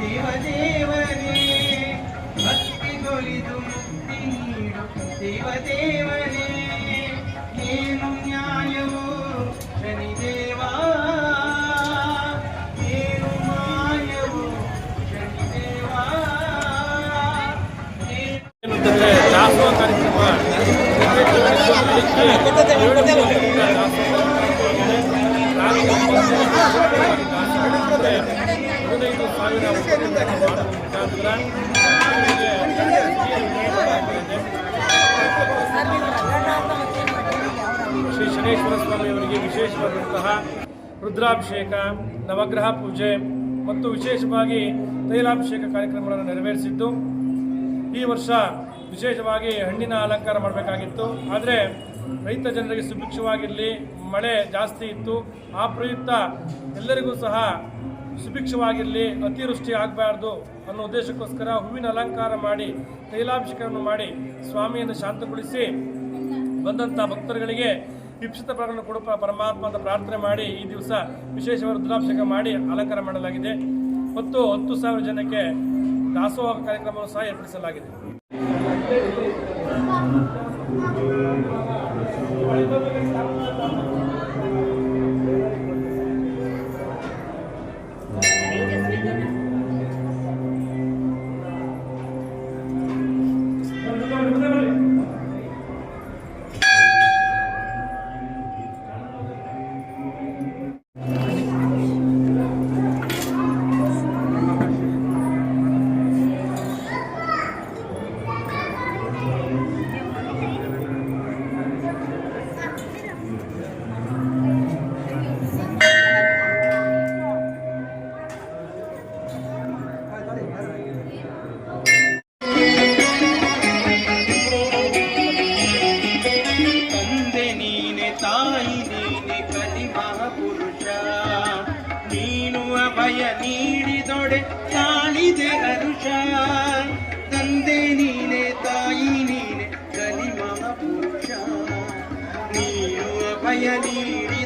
దేవదేవనే భక్తి గొలిదు ముక్తి నీడు దేవదేవనే. నేను న్యాయము శనిదేవా నేను మాయము శనిదేవా ಶ್ರೀ ಶನೇಶ್ವರ ಸ್ವಾಮಿಯವರಿಗೆ ವಿಶೇಷವಾದಂತಹ ರುದ್ರಾಭಿಷೇಕ ನವಗ್ರಹ ಪೂಜೆ ಮತ್ತು ವಿಶೇಷವಾಗಿ ತೈಲಾಭಿಷೇಕ ಕಾರ್ಯಕ್ರಮಗಳನ್ನು ನೆರವೇರಿಸಿದ್ದು ಈ ವರ್ಷ ವಿಶೇಷವಾಗಿ ಹಣ್ಣಿನ ಅಲಂಕಾರ ಮಾಡಬೇಕಾಗಿತ್ತು. ಆದರೆ ರೈತ ಜನರಿಗೆ ಸುಭಿಕ್ಷವಾಗಿರಲಿ, ಮಳೆ ಜಾಸ್ತಿ ಇತ್ತು. ಆ ಪ್ರಯುಕ್ತ ಎಲ್ಲರಿಗೂ ಸಹ ಸುಭಿಕ್ಷವಾಗಿರಲಿ, ಅತಿವೃಷ್ಟಿ ಆಗಬಾರ್ದು ಅನ್ನೋ ಉದ್ದೇಶಕ್ಕೋಸ್ಕರ ಹೂವಿನ ಅಲಂಕಾರ ಮಾಡಿ, ತೈಲಾಭಿಷೇಕವನ್ನು ಮಾಡಿ ಸ್ವಾಮಿಯನ್ನು ಶಾಂತಗೊಳಿಸಿ ಬಂದಂಥ ಭಕ್ತರುಗಳಿಗೆ ವಿಪ್ಸಿತ ಪ್ರಾಣ ಕೊಡು ಪರಮಾತ್ಮ ಅಂತ ಪ್ರಾರ್ಥನೆ ಮಾಡಿ ಈ ದಿವಸ ವಿಶೇಷವಾಗಿ ರುದ್ರಾಭಿಷೇಕ ಮಾಡಿ ಅಲಂಕಾರ ಮಾಡಲಾಗಿದೆ. ಮತ್ತು ಹತ್ತು ಸಾವಿರ ಜನಕ್ಕೆ ದಾಸೋಹ ಕಾರ್ಯಕ್ರಮವನ್ನು ಸಹ ಏರ್ಪಡಿಸಲಾಗಿದೆ. Thank you. ನಾಡೆ ತಾಳಿದೆ ಅರುಷ ತಂದೆ ನೀನೆ ತಾಯಿ ನೀನೆ ಕಲಿಮಮ ಪುರುಷ ನೀನು ಅಭಯ ನೀಡಿ